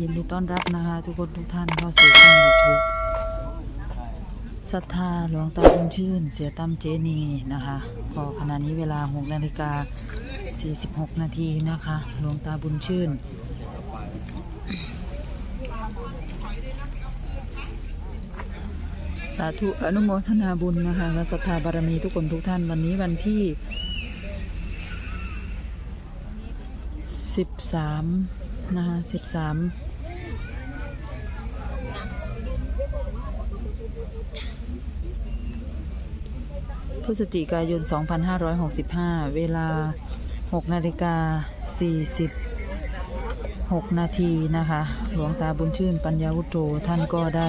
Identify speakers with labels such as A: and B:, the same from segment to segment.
A: ยินดีต้อนรับนะคะทุกคนทุกท่านเข้าสู่ช่องยูทูบศรัทธาหลวงตาบุญชื่น เสียตั้มเจนีนะคะก็ขณะนี้เวลา6นาฬิกา46 นาทีนะคะหลวงตาบุญชื่น สาธุอนุโมทนาบุญนะคะและศรัทธาบารมีทุกคนทุกท่านวันนี้วันที่สิบสาม นะคะสิบสามพฤศจิกายน 2565 เวลา 6 นาฬิกา 46 นาทีนะคะ หลวงตาบุญชื่นปัญญาวุฒโธท่านก็ได้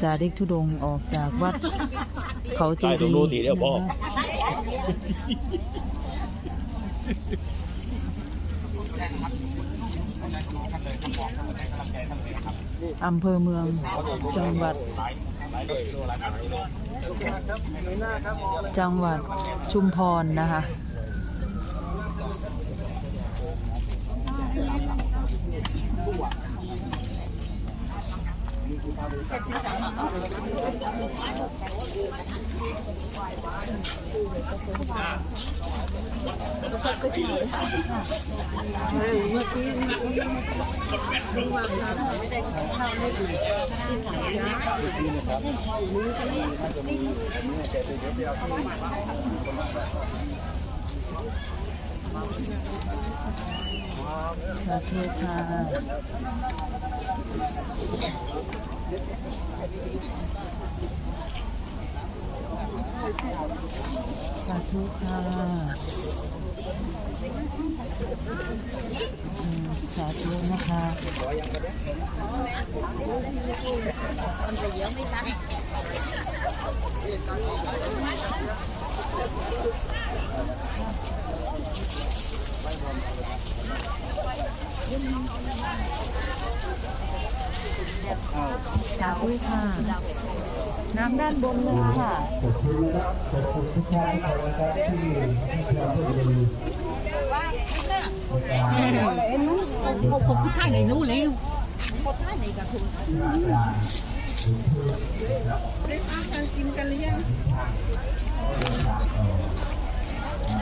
A: จาริกธุดงค์ออกจากวัดเขาเจดีย์นะคะ อำเภอเมืองจังหวัด จังหวัดชุมพรนะคะ สาธุค่ะ สาธุค่ะสาธุนะคะ สาค่ะ น้ำด้านบนเลยค่ะ
B: ขอบคุณนะครับขอบคุณทุกท่านนะครับที่ที่เราพูดกัน
C: em muốn một một cái thai này nấu liu một thai này cả thùng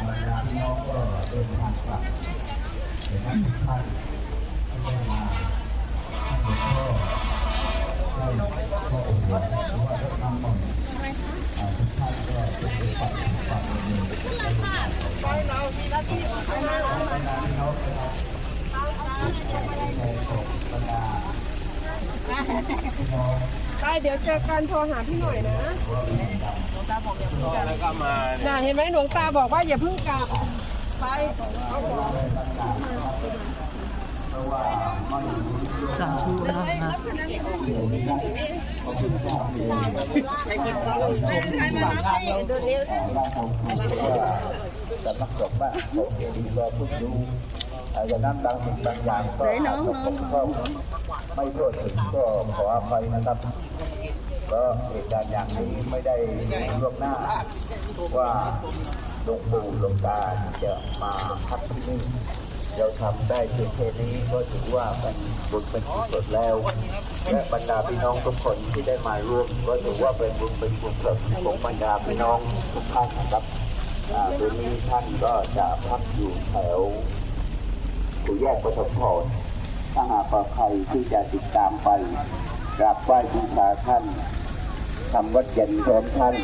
B: บรรดาพี่น้องก็เดินทางกลับแต่ท่านทุกท่านที่ได้มาท่านหลวงพ่อ ได้ข้ออบรมหรือว่าได้นำมนต์อ่าทุกท่านก็เป็นไปปฏิบัติเองไปเราทีละที่ไปมาไปมาพี่น้องนะครับในของบรรดาพี่น้อง
D: ได้เดี๋ยวเจอกันโทรหาพี่หน่อยนะน่ะเห็นไหมหลวงตาบอกว่าอย่าเพิ่งกลับไปเอาของ
A: สาธุนะคะ
B: จะมักจบว่าโอเคดีก็พูดดูอาจจะนั้นบางสิ่งบางอย่างก็ก็ไม่โทษถึงก็ขออภัยนะครับก็เหตุการณ์อย่างนี้ไม่ได้ล่วงหน้า ว่าหลวงปู่หลวงตาจะมาพักที่นี่ เราทำได้เพียงแค่นี้ก็ถือว่าเป็นบุญเป็นกุศลแล้วและบรรดาพี่น้องทุกคนที่ได้มาร่วม ก็ถือว่าเป็นบุญเป็นกุศลของบรรดาพี่น้องทุกท่านครับอ่าตัวนี้ท่านก็จะพักอยู่แถวสี่แยกปฐมพรถ้าหากใครที่จะติดตามไปกราบไหว้บูชาท่านทำวัดเย็นพร้อมท่าน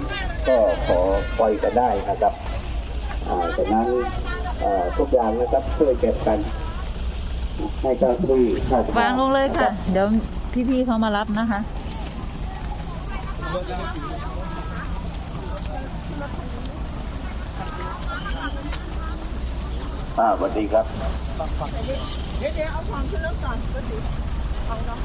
B: ก็ขอปล่อยกันได้นะครับจากนั้น ทุกอย่างนะครับช่วยเก็บกันให้เจ้าหน้าที่ข้ราชกร
A: วางลงเลยค่ะ เดี๋ยวพี่ๆเขามารับนะคะ
B: อ่าสวัสดีครับ
D: เดี๋ยวเดี๋ยวเอาของขึ้นรถก่อนก็สิเอาเนาะ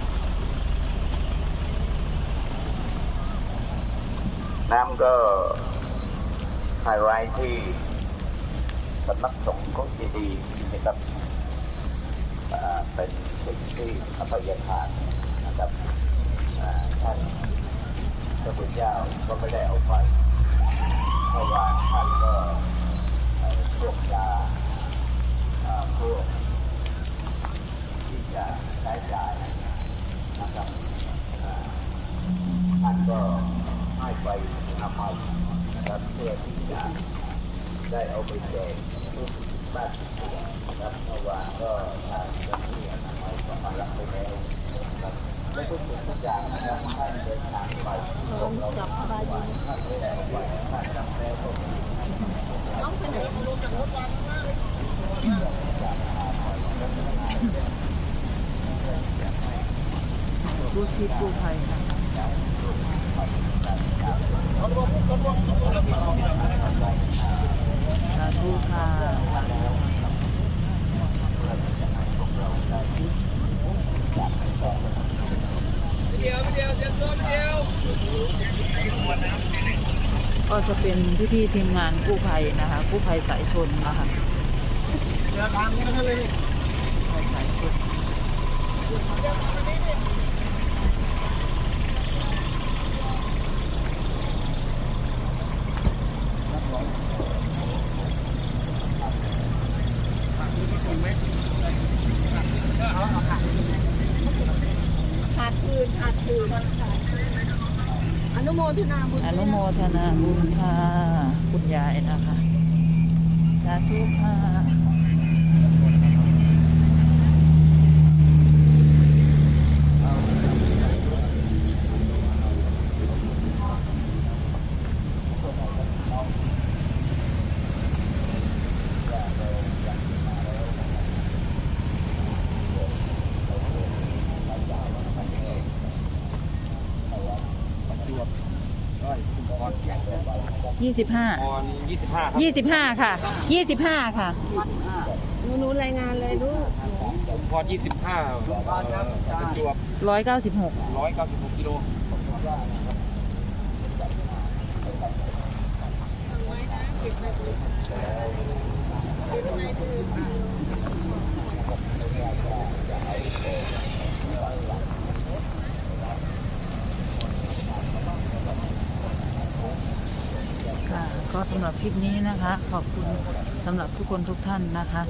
B: น้ำก็ไฮไลท์ที่ สำนักสงฆ์ก็ดีนะครับเป็นสิ่งที่อภัยทานนะครับท่านพระพุทธเจ้าก็ไม่ได้เอาไปเพราะว่าท่านก็พวกยาอ่าพวกที่จะใช้จ่าย จะได้เอาไปแจกบ้านนะครับเมื่อวานก็ทางเจ้าหน้าที่อนามัย ก็มารับไปแล้วนะครับและทุกสิ่งทุกอย่างนะ ครับท่านเดินทางไปส่งเราจับสบายดีท่านไม่ได้เอาไปท่านจำแล้วก็มี
A: กู้ชีพกู้ภัยนะคะสาธุค่ะก็จะเป็นพี่ๆทีมงานกู้ภัยนะคะกู้ภัยสายชนนะคะสายชน
D: ขาดคืนขาดคืน อนุโมทนาบุญ
A: อนุโมทนาบุญค่ะคุณยายนะคะ สาธุค่ะ ยี่สิบห้า
E: ตอนยี่สิบห้าครับ
A: ยี่สิบห้าค่ะยี่สิบห้าค่ะ
D: หนูหนูรายงานเลยลูก
E: ผมพอยี่สิบห้าประจวบ
A: ร้อยเก้าสิบหก
E: ร้อยเก้าสิบหกกิโล
A: ค่ะ ก็สำหรับคลิปนี้นะคะ ขอบคุณสำหรับทุกคนทุกท่านนะคะ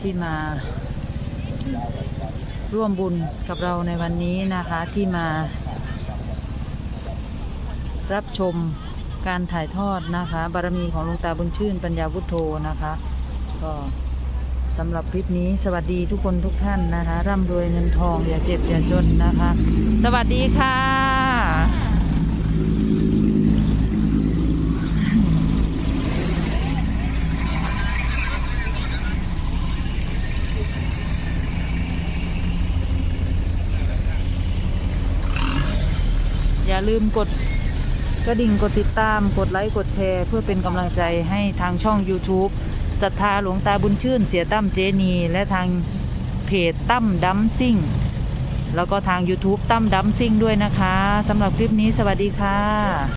A: ที่มาร่วมบุญกับเราในวันนี้นะคะที่มา รับชมการถ่ายทอดนะคะ บารมีของหลวงตาบุญชื่นปัญญาวุฒโธนะคะ ก็สำหรับคลิปนี้สวัสดีทุกคนทุกท่านนะคะ ร่ำรวยเงินทองอย่าเจ็บอย่าจนนะคะ สวัสดีค่ะ อย่าลืมกดกระดิ่งกดติดตาม กดไลค์กดแชร์ เพื่อเป็นกำลังใจให้ทางช่อง YouTube ศรัทธาหลวงตาบุญชื่น เสียตั้มเจนี และทางเพจตั้มดัมซิ่ง แล้วก็ทาง YouTube ตั้มดัมซิ่งด้วยนะคะสำหรับคลิปนี้สวัสดีค่ะ